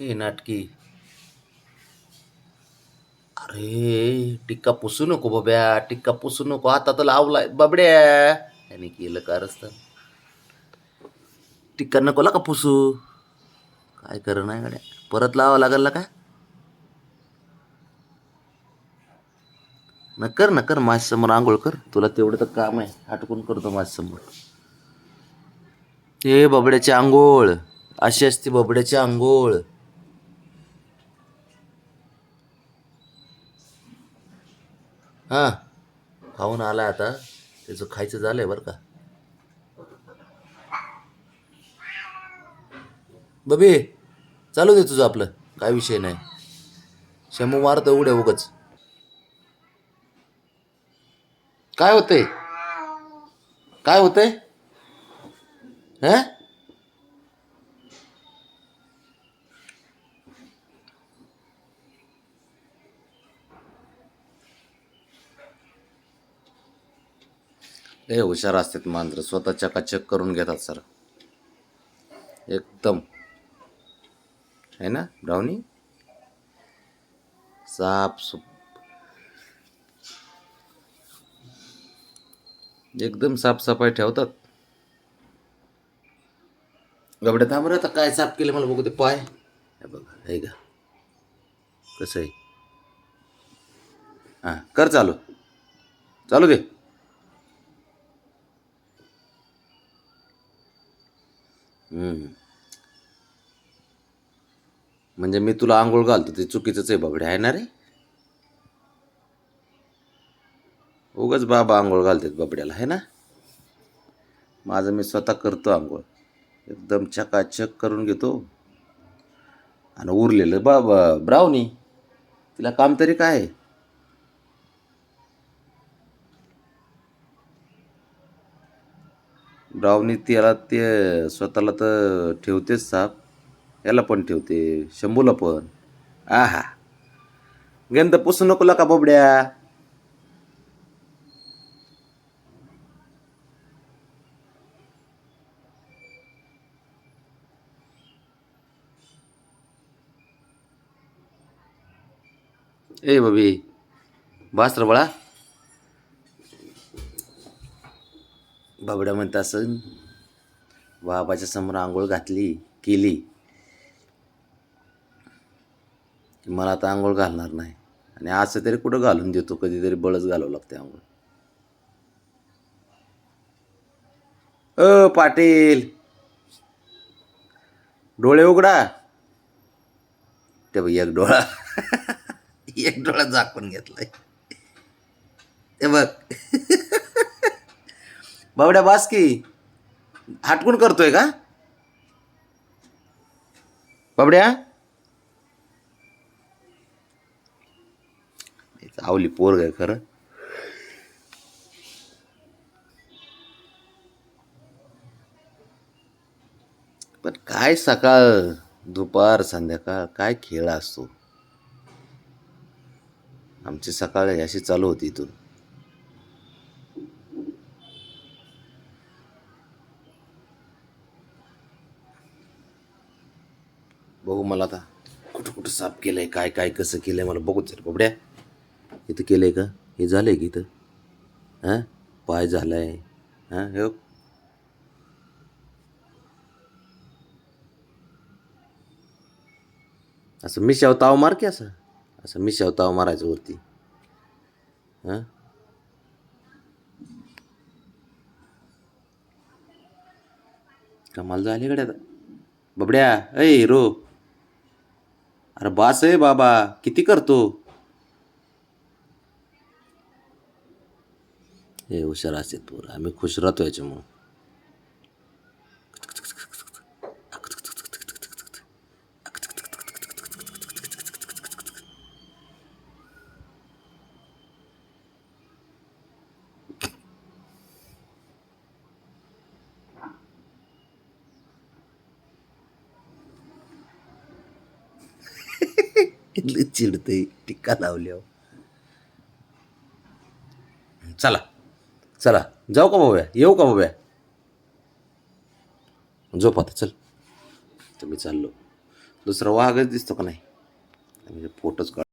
हे नाटकी. अरे टिक्का पुसू नको बाब्या टिक्का पुसू नको. आता तर लावलाय. बाबड्या याने केलं का रस्ता? टिक्का नको का पुसू? काय कर नाही गाड्या? परत लावा लागल का न कर न कर माझ्यासमोर आंघोळ कर. तुला तेवढं तर काम आहे. आटकून करतो माझ्यासमोर. हे बबड्याची आंघोळ. अशी असते बबड्याची आंघोळ. हा. खाऊन आला आता. त्याचं खायचं झालंय बरं का. बबी चालू दे तुझं आपलं. काय विषय नाही. शंभू मारतो उड्या उगच. काय होतंय? काय होतंय? हा? लय हुशार असतात मांजरं. स्वतः चकाचक करून घेतात सर? एकदम. आहे ना ब्राउनी? साफ सुप एकदम साफसफाई ठेवतात. गबड्या थांबर आता काय साफ केलं मला बघू ते पाय. बघा हे का कसं आहे? हां कर चालू. चालू दे म्हणजे मी तुला आंघोळ घालतो ते चुकीचंच आहे बाबडे आहे ना रे? उगाच बाबा आंघोळ घालतात बाबड्याला आहे ना? माझं मी स्वतः करतो आंघोळ. एकदम चकाचक करून घेतो. आणि उरलेलं बाबा ब्राउनी तिला काम तरी काय? आहे ब्राउनी त्याला ते स्वतःला तर ठेवतेच साप. याला पण ठेवते शंभूला पण. आहा. गंध पुसू नको का बोबड्या. ए बाबी बास बळा बाबड्या म्हणत असं बाबाच्या समोर आंघोळ घातली केली. मला आता आंघोळ घालणार नाही. आणि असं तरी कुठं घालून देतो कधीतरी बळच घालावं लागते आंघोळ. अ पाटील. डोळे उघडा. ते बघ एक डोळा. एक डोळा झाकून घेतलाय. ते बघ. बावड्या बास की. हटकून करतोय का? बाबड्या आवली पोर आहे खरं. पण काय सकाळ दुपार संध्याकाळ काय खेळ असतो? आमची सकाळ अशी चालू होती इथून. बघू मला आता कुठं कुठं साफ केलंय काय काय कसं केलंय मला बघूच रे बाबड्या. इथं केलंय का? हे झालंय की इथं? हां? पाय झालाय. हां? हे असं मिशाव ताव मार की असं? असं मिशाव ताव मारायचं वरती. हां? कमाल झाली कडे आता. बबड्या ऐ रो. अरे बास आहे बाबा किती करतो? हे हुशार असतात पोरं. आम्ही खुश राहतो याच्यामुळं. इथली चिडते टिक्का लावल्यावर. चला चला. जाऊ का बाबा येऊ का बाबा झोप आता चल. तुम्ही चाललो. दुसरा वाघच दिसतो का नाही? म्हणजे फोटोच काढ